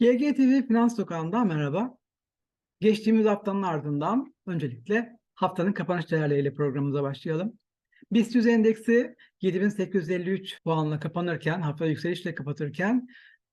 GGTV Finans Sokağı'ndan merhaba. Geçtiğimiz haftanın ardından öncelikle haftanın kapanış değerleriyle programımıza başlayalım. BIST 100 endeksi 7853 puanla kapanırken, hafta yükselişle kapatırken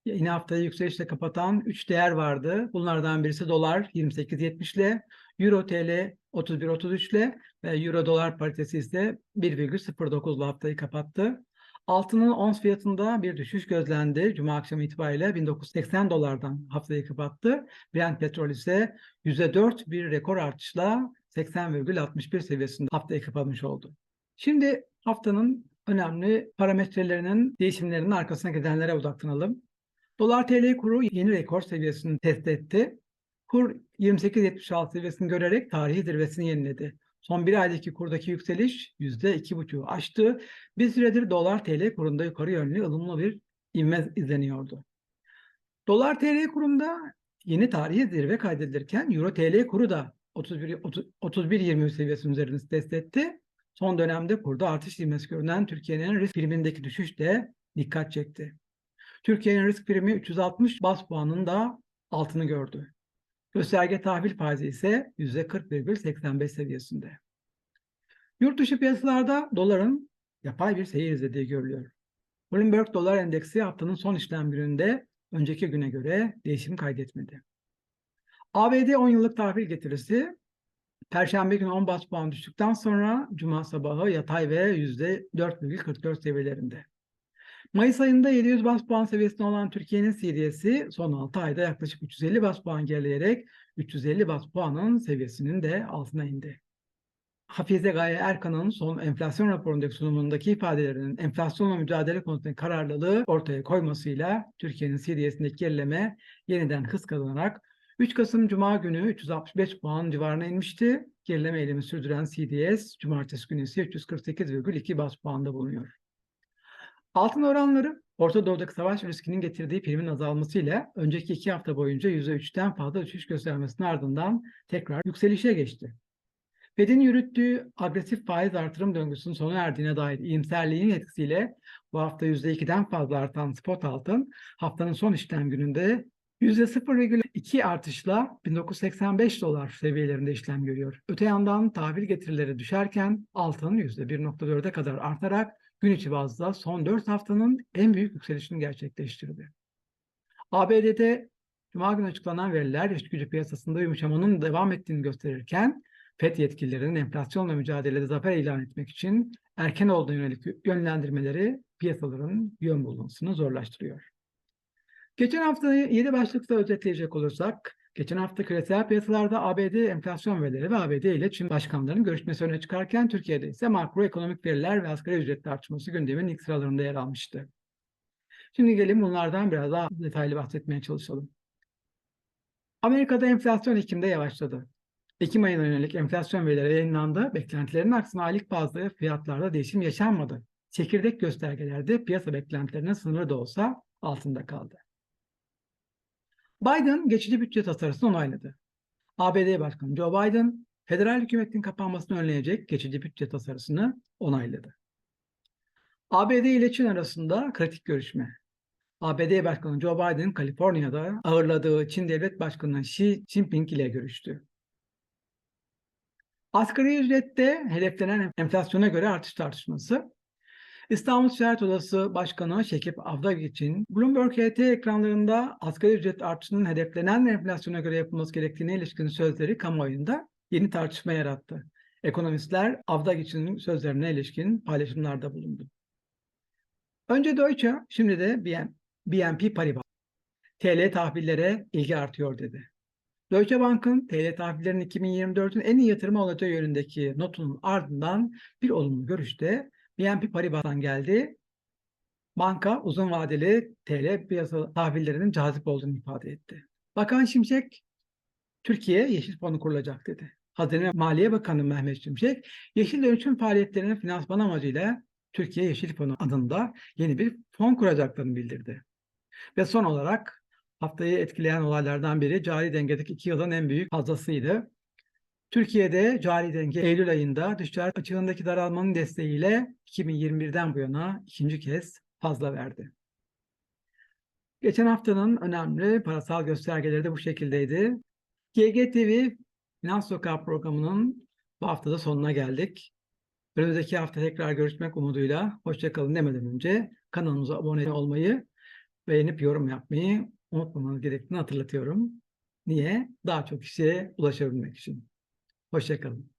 yine haftayı yükselişle kapatan 3 değer vardı. Bunlardan birisi dolar 28.70 ile, Euro TL 31.33 ile ve Euro dolar paritesi ise 1,09 ile haftayı kapattı. Altının ons fiyatında bir düşüş gözlendi. Cuma akşamı itibariyle 1980 dolardan haftayı kapattı. Brent petrol ise %4 bir rekor artışla 80,61 seviyesinde haftayı kapatmış oldu. Şimdi haftanın önemli parametrelerinin değişimlerinin arkasına gidenlere odaklanalım. Dolar TL kuru yeni rekor seviyesini test etti. Kur 28.76 seviyesini görerek tarihi zirvesini yeniledi. Son bir aydaki kurdaki yükseliş %2,5'u aştı. Bir süredir dolar TL kurunda yukarı yönlü ılımlı bir inme izleniyordu. Dolar TL kurunda yeni tarihi zirve kaydedilirken Euro TL kuru da 31 31.23 seviyesinin üzerinde test etti. Son dönemde kurda artış ivmesi görünen Türkiye'nin risk primindeki düşüş de dikkat çekti. Türkiye'nin risk primi 360 bas puanının da altını gördü. Gösterge tahvil faizi ise %40,85 seviyesinde. Yurt dışı piyasalarda doların yapay bir seyir izlediği görülüyor. Bloomberg Dolar Endeksi haftanın son işlem gününde önceki güne göre değişim kaydetmedi. ABD 10 yıllık tahvil getirisi Perşembe günü 10 bas puan düştükten sonra Cuma sabahı yatay ve %4,44 seviyelerinde. Mayıs ayında 700 bas puan seviyesinde olan Türkiye'nin CDS'i son 6 ayda yaklaşık 350 bas puan gerileyerek 350 bas puanın seviyesinin de altına indi. Hafize Gaye Erkan'ın son enflasyon raporundaki sunumundaki ifadelerinin enflasyonla mücadele konusundaki kararlılığı ortaya koymasıyla Türkiye'nin CDS'indeki gerileme yeniden hız kazanarak 3 Kasım Cuma günü 365 puan civarına inmişti. Gerileme eylemi sürdüren CDS, Cumartesi günü ise 348,2 bas puanda bulunuyor. Altın oranları Orta Doğu'daki savaş riskinin getirdiği primin azalmasıyla önceki iki hafta boyunca %3'ten fazla düşüş göstermesinin ardından tekrar yükselişe geçti. Fed'in yürüttüğü agresif faiz artırım döngüsünün sona erdiğine dair iyimserliğin etkisiyle bu hafta %2'den fazla artan spot altın haftanın son işlem gününde %0,2 artışla 1985 dolar seviyelerinde işlem görüyor. Öte yandan tahvil getirileri düşerken altın %1,4'e kadar artarak gün içi bazda son 4 haftanın en büyük yükselişini gerçekleştirdi. ABD'de Cuma günü açıklanan veriler iş gücü piyasasında yumuşamanın devam ettiğini gösterirken FED yetkililerinin enflasyonla mücadelede zafer ilan etmek için erken olduğuna yönelik yönlendirmeleri piyasaların yön bulmasını zorlaştırıyor. Geçen haftayı 7 başlıkta özetleyecek olursak, geçen hafta küresel piyasalarda ABD enflasyon verileri ve ABD ile Çin başkanlarının görüşmesi öne çıkarken Türkiye'de ise makroekonomik veriler ve asgari ücret tartışması gündemin ilk sıralarında yer almıştı. Şimdi gelin bunlardan biraz daha detaylı bahsetmeye çalışalım. Amerika'da enflasyon Ekim'de yavaşladı. Ekim ayına yönelik enflasyon verileri yayınlandı. Beklentilerin aksine aylık bazda fiyatlarda değişim yaşanmadı. Çekirdek göstergelerde piyasa beklentilerinin sınırı da olsa altında kaldı. Biden geçici bütçe tasarısını onayladı. ABD Başkanı Joe Biden, federal hükümetin kapanmasını önleyecek geçici bütçe tasarısını onayladı. ABD ile Çin arasında kritik görüşme. ABD Başkanı Joe Biden, Kaliforniya'da ağırladığı Çin Devlet Başkanı Xi Jinping ile görüştü. Asgari ücrette hedeflenen enflasyona göre artış tartışması. İstanbul Ticaret Odası Başkanı Şekip Avdagiç'in Bloomberg HT ekranlarında asgari ücret artışının hedeflenen enflasyona göre yapılması gerektiğine ilişkin sözleri kamuoyunda yeni tartışma yarattı. Ekonomistler Avdagiç'in sözlerine ilişkin paylaşımlarda bulundu. Önce Deutsche, şimdi de BNP Paribas. TL tahvillere ilgi artıyor dedi. Deutsche Bank'ın TL tahvillerinin 2024'ün en iyi yatırımı olacağı yönündeki notunun ardından bir olumlu görüşte BNP Paribas'tan geldi. Banka uzun vadeli TL piyasa tahvillerinin cazip olduğunu ifade etti. Bakan Şimşek, Türkiye Yeşil Fonu kurulacak dedi. Hazine Maliye Bakanı Mehmet Şimşek, Yeşil Dönüşüm faaliyetlerinin finansman amacıyla Türkiye Yeşil Fonu adında yeni bir fon kuracaklarını bildirdi. Ve son olarak haftayı etkileyen olaylardan biri cari dengedeki iki yılın en büyük fazlasıydı. Türkiye'de cari denge Eylül ayında dışarı açığındaki daralmanın desteğiyle 2021'den bu yana ikinci kez fazla verdi. Geçen haftanın önemli parasal göstergeleri de bu şekildeydi. GGTV Finans Sokağı programının bu haftada sonuna geldik. Önümüzdeki hafta tekrar görüşmek umuduyla hoşçakalın demeden önce kanalımıza abone olmayı, beğenip yorum yapmayı unutmamanız gerektiğini hatırlatıyorum. Niye? Daha çok kişiye ulaşabilmek için. Hoşçakalın.